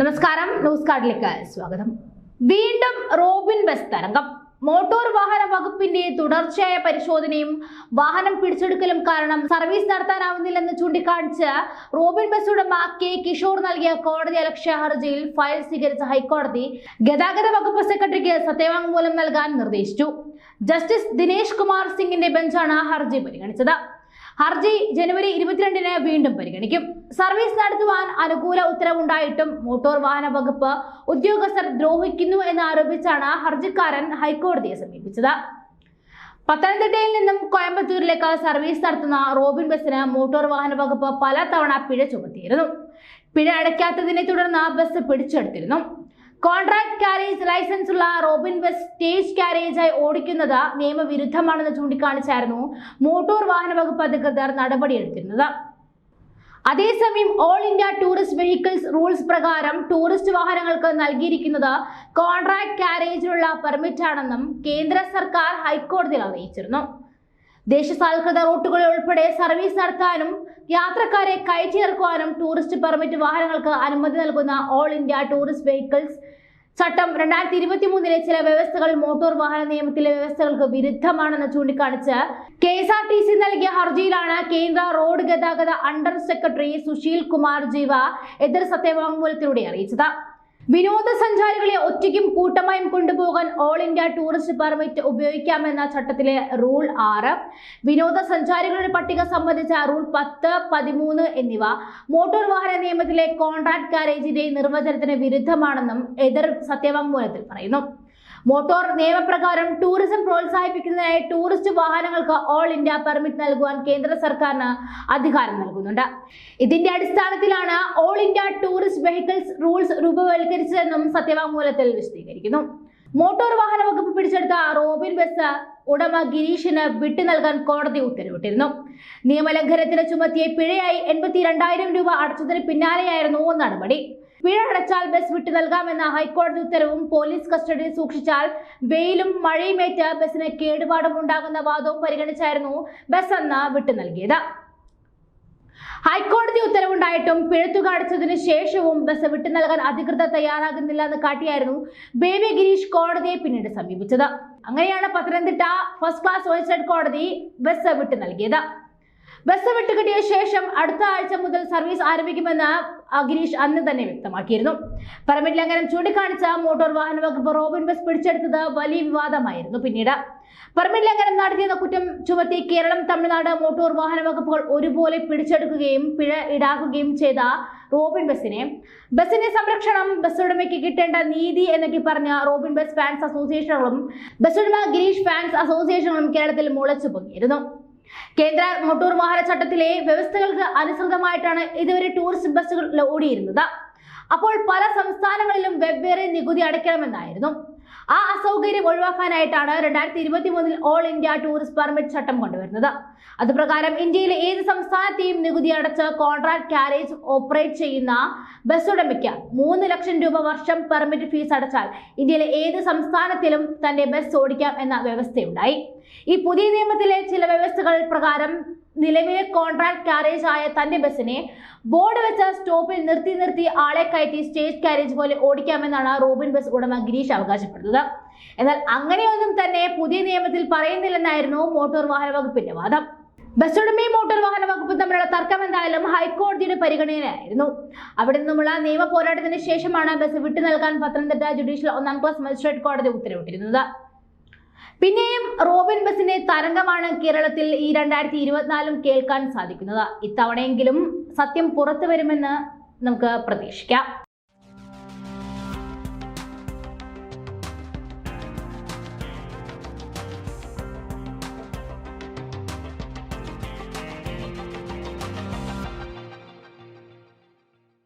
നമസ്കാരം ന്യൂസ് കാർഡിലേക്ക് സ്വാഗതം. വീണ്ടും റോബിൻ ബസ് തരംഗം. മോട്ടോർ വാഹന വകുപ്പിന്റെ തുടർച്ചയായ പരിശോധനയും വാഹനം പിടിച്ചെടുക്കലും കാരണം സർവീസ് നടത്താനാവുന്നില്ലെന്ന് ചൂണ്ടിക്കാണിച്ച് റോബിൻ ബസ് ഉടമ കെ കിഷോർ നൽകിയ കോടതി അലക്ഷ്യ ഹർജിയിൽ ഫയൽ സ്വീകരിച്ച ഹൈക്കോടതി ഗതാഗത വകുപ്പ് സെക്രട്ടറിക്ക് സത്യവാങ്മൂലം നൽകാൻ നിർദ്ദേശിച്ചു. ജസ്റ്റിസ് ദിനേശ് കുമാർ സിംഗിന്റെ ബെഞ്ചാണ് ഹർജി പരിഗണിച്ചത്. ഹർജി ജനുവരി ഇരുപത്തിരണ്ടിന് വീണ്ടും പരിഗണിക്കും. സർവീസ് നടത്തുവാൻ അനുകൂല ഉത്തരവുണ്ടായിട്ടും മോട്ടോർ വാഹന വകുപ്പ് ഉദ്യോഗസ്ഥർ ദ്രോഹിക്കുന്നു എന്നാരോപിച്ചാണ് ഹർജിക്കാരൻ ഹൈക്കോടതിയെ സമീപിച്ചത്. പത്തനംതിട്ടയിൽ നിന്നും കോയമ്പത്തൂരിലേക്ക് സർവീസ് നടത്തുന്ന റോബിൻ ബസ്സിന് മോട്ടോർ വാഹന വകുപ്പ് പലതവണ പിഴ ചുമത്തിയിരുന്നു. പിഴ അടയ്ക്കാത്തതിനെ തുടർന്ന് ബസ് പിടിച്ചെടുത്തിരുന്നു. കോൺട്രാക്ട് കാരേജ് ലൈസൻസ് ഉള്ള റോബിൻ ബസ് സ്റ്റേജ് കാരേജായി ഓടിക്കുന്നത് നിയമവിരുദ്ധമാണെന്ന് ചൂണ്ടിക്കാണിച്ചായിരുന്നു മോട്ടോർ വാഹന വകുപ്പ് അധികൃതർ നടപടിയെടുത്തിരുന്നത്. അതേസമയം all India tourist vehicles rules പ്രകാരം ടൂറിസ്റ്റ് വാഹനങ്ങൾക്ക് നൽകിയിരിക്കുന്നത് കോൺട്രാക്ട് പെർമിറ്റ് പെർമിറ്റാണെന്നും കേന്ദ്ര സർക്കാർ ഹൈക്കോടതിയിൽ അറിയിച്ചിരുന്നു. ദേശസാൽകൃത റൂട്ടുകളിൽ ഉൾപ്പെടെ സർവീസ് നടത്താനും യാത്രക്കാരെ കയറ്റിയിറക്കുവാനും ടൂറിസ്റ്റ് പെർമിറ്റ് വാഹനങ്ങൾക്ക് അനുമതി നൽകുന്ന ഓൾ ഇന്ത്യ ടൂറിസ്റ്റ് വെഹിക്കിൾസ് ചട്ടം രണ്ടായിരത്തി ഇരുപത്തി മൂന്നിലെ ചില വ്യവസ്ഥകൾ മോട്ടോർ വാഹന നിയമത്തിലെ വ്യവസ്ഥകൾക്ക് വിരുദ്ധമാണെന്ന് ചൂണ്ടിക്കാണിച്ച് K S R T C നൽകിയ ഹർജിയിലാണ് കേന്ദ്ര റോഡ് ഗതാഗത അണ്ടർ സെക്രട്ടറി സുശീൽ കുമാർ ജീവ എതിർ സത്യവാങ്മൂലത്തിലൂടെ അറിയിച്ചത്. വിനോദസഞ്ചാരികളെ ഒറ്റയ്ക്കും കൂട്ടമായും കൊണ്ടുപോകാൻ ഓൾ ഇന്ത്യ ടൂറിസ്റ്റ് പെർമിറ്റ് ഉപയോഗിക്കാമെന്ന ചട്ടത്തിലെ റൂൾ ആറ്. വിനോദസഞ്ചാരികളുടെ പട്ടിക സംബന്ധിച്ച റൂൾ പത്ത് പതിമൂന്ന് എന്നിവ മോട്ടോർ വാഹന നിയമത്തിലെ കോൺട്രാക്ട് കാരേജിന്റെ നിർവചനത്തിന് വിരുദ്ധമാണെന്നും എതിർ സത്യവാങ്മൂലത്തിൽ പറയുന്നു. മോട്ടോർ നിയമപ്രകാരം ടൂറിസം പ്രോത്സാഹിപ്പിക്കുന്നതിനായി ടൂറിസ്റ്റ് വാഹനങ്ങൾക്ക് ഓൾ ഇന്ത്യ പെർമിറ്റ് നൽകുവാൻ കേന്ദ്ര സർക്കാരിന് അധികാരം നൽകുന്നുണ്ട്. ഇതിന്റെ അടിസ്ഥാനത്തിലാണ് all India tourist vehicles rules രൂപവൽക്കരിച്ചതെന്നും സത്യവാങ്മൂലത്തിൽ വിശദീകരിക്കുന്നു. മോട്ടോർ വാഹന വകുപ്പ് പിടിച്ചെടുത്ത റോബിൻ ബസ് ഉടമ ഗിരീഷിന് വിട്ടു നൽകാൻ കോടതി ഉത്തരവിട്ടിരുന്നു. നിയമലംഘനത്തിന് ചുമത്തിയ പിഴയായി എൺപത്തി രണ്ടായിരം രൂപ അടച്ചതിന് പിന്നാലെയായിരുന്നു നടപടി. പിഴ അടച്ചാൽ ബസ് വിട്ടു നൽകാമെന്ന ഹൈക്കോടതി ഉത്തരവും പോലീസ് കസ്റ്റഡിയിൽ സൂക്ഷിച്ചാൽ വെയിലും മഴയുമേറ്റ് ബസ്സിന് കേടുപാടും ഉണ്ടാകുന്ന വാദവും പരിഗണിച്ചായിരുന്നു ബസ് അന്ന് വിട്ടു നൽകിയത്. ഹൈക്കോടതി ഉത്തരവുണ്ടായിട്ടും പിഴത്തുക അടച്ചതിന് ശേഷവും ബസ് വിട്ടു നൽകാൻ അധികൃതർ തയ്യാറാകുന്നില്ല എന്ന് കാട്ടിയായിരുന്നു ബേബി ഗിരീഷ് കോടതിയെ പിന്നീട് സമീപിച്ചത്. അങ്ങനെയാണ് പത്തനംതിട്ട ഫസ്റ്റ് ക്ലാസ് മജിസ്ട്രേറ്റ് കോടതി ബസ് വിട്ടു നൽകിയത്. ബസ് വിട്ടുകിട്ടിയ ശേഷം അടുത്ത ആഴ്ച മുതൽ സർവീസ് ആരംഭിക്കുമെന്ന് ആ ഗിരീഷ് അന്ന് തന്നെ വ്യക്തമാക്കിയിരുന്നു. പെർമിറ്റ് ലംഘനം ചൂണ്ടിക്കാണിച്ച മോട്ടോർ വാഹന വകുപ്പ് റോബിൻ ബസ് പിടിച്ചെടുത്തത് വലിയ വിവാദമായിരുന്നു പിന്നീട്. പെർമിറ്റ് ലംഘനം നടത്തിയെന്ന കുറ്റം ചുമത്തി കേരളം തമിഴ്നാട് മോട്ടോർ വാഹന വകുപ്പുകൾ ഒരുപോലെ പിടിച്ചെടുക്കുകയും പിഴ ഈടാക്കുകയും ചെയ്ത റോബിൻ ബസിനെ ബസിന്റെ സംരക്ഷണം ബസ് ഉടമയ്ക്ക് കിട്ടേണ്ട നീതി എന്നൊക്കെ പറഞ്ഞ റോബിൻ ബസ് ഫാൻസ് അസോസിയേഷനുകളും ബസ് ഉടമ ഗിരീഷ് ഫാൻസ് അസോസിയേഷനുകളും കേരളത്തിൽ മുളച്ചു പൊങ്ങിയിരുന്നു. കേന്ദ്ര മോട്ടോർ വാഹന ചട്ടത്തിലെ വ്യവസ്ഥകൾക്ക് അനുസൃതമായിട്ടാണ് ഇതുവരെ ടൂറിസ്റ്റ് ബസ്സുകൾ ഓടിയിരുന്നത്. അപ്പോൾ പല സംസ്ഥാനങ്ങളിലും വെവ്വേറെ നികുതി അടയ്ക്കണമെന്നായിരുന്നു. ആ അസൗകര്യം ഒഴിവാക്കാനായിട്ടാണ് രണ്ടായിരത്തി ഇരുപത്തി മൂന്നിൽ ഓൾ ഇന്ത്യ ടൂറിസ്റ്റ് പെർമിറ്റ് ചട്ടം കൊണ്ടുവരുന്നത്. അതുപ്രകാരം ഇന്ത്യയിലെ ഏത് സംസ്ഥാനത്തെയും നികുതി അടച്ച് കോൺട്രാക്ട് കാരേജ് ഓപ്പറേറ്റ് ചെയ്യുന്ന ബസ് ഉടമയ്ക്ക് മൂന്ന് ലക്ഷം രൂപ വർഷം പെർമിറ്റ് ഫീസ് അടച്ചാൽ ഇന്ത്യയിലെ ഏത് സംസ്ഥാനത്തിലും തന്റെ ബസ് ഓടിക്കാം എന്ന വ്യവസ്ഥയുണ്ടായി. ഈ പുതിയ നിയമത്തിലെ ചില വ്യവസ്ഥകൾ പ്രകാരം നിലവിലെ കോൺട്രാക്ട് കാരേജ് ആയ തന്റെ ബസ്സിനെ ബോർഡ് വെച്ച സ്റ്റോപ്പിൽ നിർത്തി നിർത്തി ആളെ കയറ്റി സ്റ്റേജ് കാരേജ് പോലെ ഓടിക്കാമെന്നാണ് റോബിൻ ബസ് ഉടമ ഗിരീഷ് അവകാശപ്പെടുന്നത്. എന്നാൽ അങ്ങനെയൊന്നും തന്നെ പുതിയ നിയമത്തിൽ പറയുന്നില്ലെന്നായിരുന്നു മോട്ടോർ വാഹന വകുപ്പിന്റെ വാദം. ബസ് ഉടമയും മോട്ടോർ വാഹന വകുപ്പും തമ്മിലുള്ള തർക്കം എന്തായാലും ഹൈക്കോടതിയുടെ പരിഗണനയിലായിരുന്നു. അവിടെ നിന്നുമുള്ള നിയമ പോരാട്ടത്തിന് ശേഷമാണ് ബസ് വിട്ടു നൽകാൻ പത്തനംതിട്ട ജുഡീഷ്യൽ ഒന്നാം ക്ലാസ് മജിസ്ട്രേറ്റ് കോടതി ഉത്തരവിട്ടിരുന്നത്. പിന്നെയും റോബിൻ ബസിന്റെ തരംഗമാണ് കേരളത്തിൽ ഈ രണ്ടായിരത്തി ഇരുപത്തിനാലും കേൾക്കാൻ സാധിക്കുന്നത്. ഇത്തവണയെങ്കിലും സത്യം പുറത്തു വരുമെന്ന് നമുക്ക് പ്രതീക്ഷിക്കാം.